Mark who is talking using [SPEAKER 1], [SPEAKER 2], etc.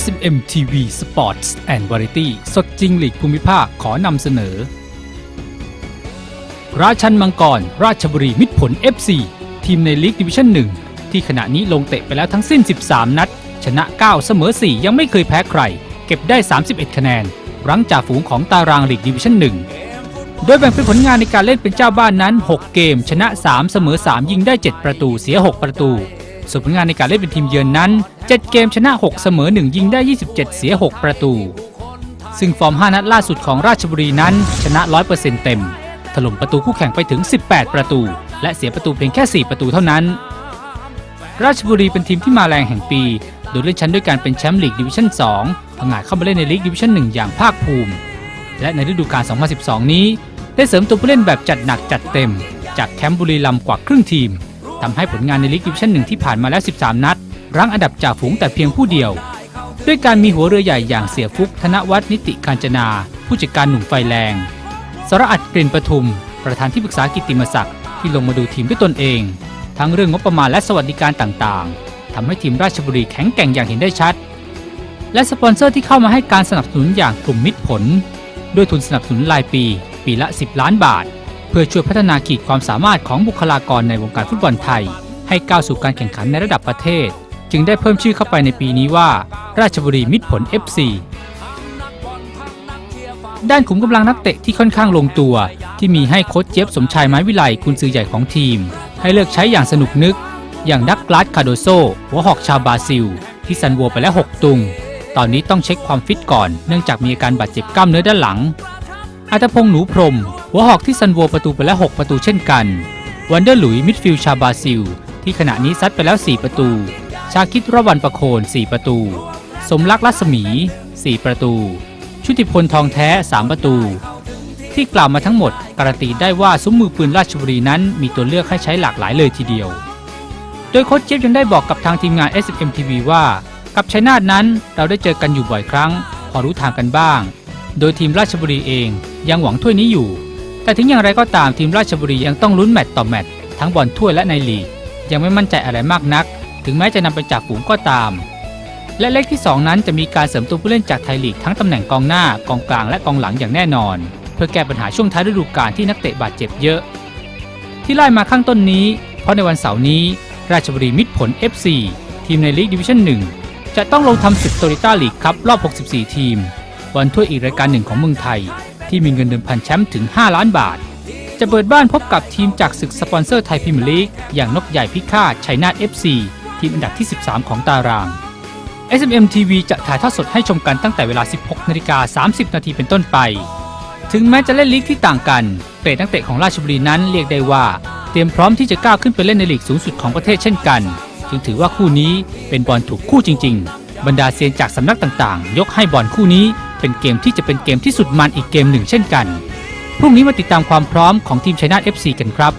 [SPEAKER 1] SMM TV Sports and Variety สดจริงหลีกภูมิภาคขอนำเสนอ ราชันมังกร ราชบุรีมิตรผล FC ทีมในลีกดิวิชั่น 1 ที่ขณะนี้ลงเตะไปแล้วทั้งสิ้น 13 นัด ชนะ 9 เสมอ 4 ยังไม่เคยแพ้ใคร เก็บได้ 31 คะแนน รั้งจ่าฝูงของตารางลีกดิวิชั่น 1 โดยแบ่งเป็นผลงานในการเล่นเป็นเจ้าบ้านนั้น 6 เกม ชนะ 3 เสมอ 3 ยิงได้ 7 ประตูเสีย 6 ประตูส่วนผลงานในการเล่นเป็นทีมเยือนนั้น7 เกมชนะ 6 เสมอ 1 ยิงได้ 27 เสีย 6 ประตู ซึ่งฟอร์ม 5 นัดล่าสุดของราชบุรีนั้นชนะ 100%เต็ม ถล่มประตูคู่แข่งไปถึง 18 ประตู และเสียประตูเพียงแค่ 4 ประตูเท่านั้น ราชบุรีเป็นทีมที่มาแรงแห่งปี โดยเล่นชั้นด้วยการเป็นแชมป์ลีกดิวิชั่น 2ผงาดเข้ามาเล่นในลีกดิวิชั่น 1 อย่างภาคภูมิ และในฤดูกาล 2012 นี้ ได้เสริมตัวผู้เล่นแบบจัดหนักจัดเต็ม จากแคมป์บุรีรัมย์กว่าครึ่งทีมทำให้ผลงานในลีกดิวิชั่น 1 ที่ผ่านมาแล้ว 13 นัด รั้งอันดับจ่าฝูงแต่เพียงผู้เดียว ด้วยการมีหัวเรือใหญ่อย่างเสียฟุกธนวัฒนิติการจนา ผู้จัดการหนุ่มไฟแรงสรอัดกลิ่นประทุม ประธานที่ปรึกษากิติมศักดิ์ที่ลงมาดูทีมด้วยตนเอง ทั้งเรื่องงบประมาณและสวัสดิการต่างๆทำให้ทีมราชบุรีแข็งแกร่งอย่างเห็นได้ชัด และสปอนเซอร์ที่เข้ามาให้การสนับสนุนอย่างกลุ่มมิตรผล ด้วยทุนสนับสนุนรายปี ปีละ 10 ล้านบาท เพื่อช่วยพัฒนาขีดความสามารถของบุคลากรในวงการฟุตบอลไทยให้ก้าวสู่การแข่งขันในระดับประเทศ จึงได้เพิ่มชื่อเข้าไปในปีนี้ว่า ราชบุรีมิตรผล FC ด้านขุมกำลังนักเตะที่ค่อนข้างลงตัว ที่มีให้โค้ชเจี๊ยบสมชายไม้วิไลกุนซือใหญ่ของทีม ให้เลือกใช้อย่างสนุกนึก อย่างดักกลาสคาโดโซ หัวหอกชาวบราซิล ที่ซันโวไปแล้ว 6 ตุง ตอนนี้ต้องเช็คความฟิตก่อน เนื่องจากมีอาการบาดเจ็บกล้ามเนื้อด้านหลังอัตพงษ์หนูพรม หัวหอกที่ซันโวประตูไปแล้ว 6 ประตูเช่นกันวันเดอร์หลุยมิดฟิลชาวบราซิล ที่ขณะนี้ซัดไปแล้ว 4 ประตู ชาคิดระวันประโคน 4 ประตู สมรักรัศมี 4 ประตู ชุติพลทองแท้ 3 ประตู ที่กล่าวมาทั้งหมด การันตีได้ว่าซุ้มมือปืนราชบุรีนั้นมีตัวเลือกให้ใช้หลากหลายเลยทีเดียว โดยโค้ชเจี๊ยบยังได้บอกกับทางทีมงาน SMTV ว่า กับชัยนาทนั้นเราได้เจอกันอยู่บ่อยครั้ง พอรู้ทางกันบ้าง โดยทีมราชบุรีเองยังหวังถ้วยนี้อยู่ แต่ถึงอย่างไรก็ตามทีมราชบุรียังต้องลุ้นแมตต์ต่อแมตต์ทั้งบอลถ้วยและในลีกยังไม่มั่นใจอะไรมากนัก ถึงแม้จะนำไปจากฝูงก็ตาม และเลขที่ 2 นั้นจะมีการเสริมตัวผู้เล่นจากไทยลีกทั้งตำแหน่งกองหน้ากองกลางและกองหลังอย่างแน่นอน เพื่อแก้ปัญหาช่วงท้ายฤดูกาลที่นักเตะบาดเจ็บเยอะ ที่ไล่มาข้างต้นนี้ เพราะในวันเสาร์นี้ ราชบุรีมิตรผล FC ทีมในลีกดิวิชั่น1จะต้องลงทำศึกโตโยต้าลีกครับรอบ 64 ทีมวันถ้วยอีกรายการหนึ่งของเมืองไทย ที่มีเงินเดิมพันแชมป์ถึง 5 ล้านบาท จะเปิดบ้านพบกับทีมจากศึกสปอนเซอร์ไทยพรีเมียร์ลีก อย่างนกใหญ่พิฆาตชัยนาท FC ทีมอันดับที่ 13 ของตาราง SMM TV จะถ่ายทอดสดให้ชมกันตั้งแต่เวลา 16นาฬิกา30 นาทีเป็นต้นไป ถึงแม้จะเล่นลีกที่ต่างกันเปรตนักเตะของราชบุรีนั้นเรียกได้ว่า เตรียมพร้อมที่จะก้าวขึ้นไปเล่นในลีกสูงสุดของประเทศเช่นกัน จึงถือว่าคู่นี้เป็นบอลถูกคู่จริง ๆ บรรดาเซียนจากสำนักต่างๆ ยกให้บอลคู่นี้เป็นเกมที่จะเป็นเกมที่สุดมันอีกเกมหนึ่งเช่นกัน พรุ่งนี้มาติดตามความพร้อมของทีมชัยนาท FC กันครับ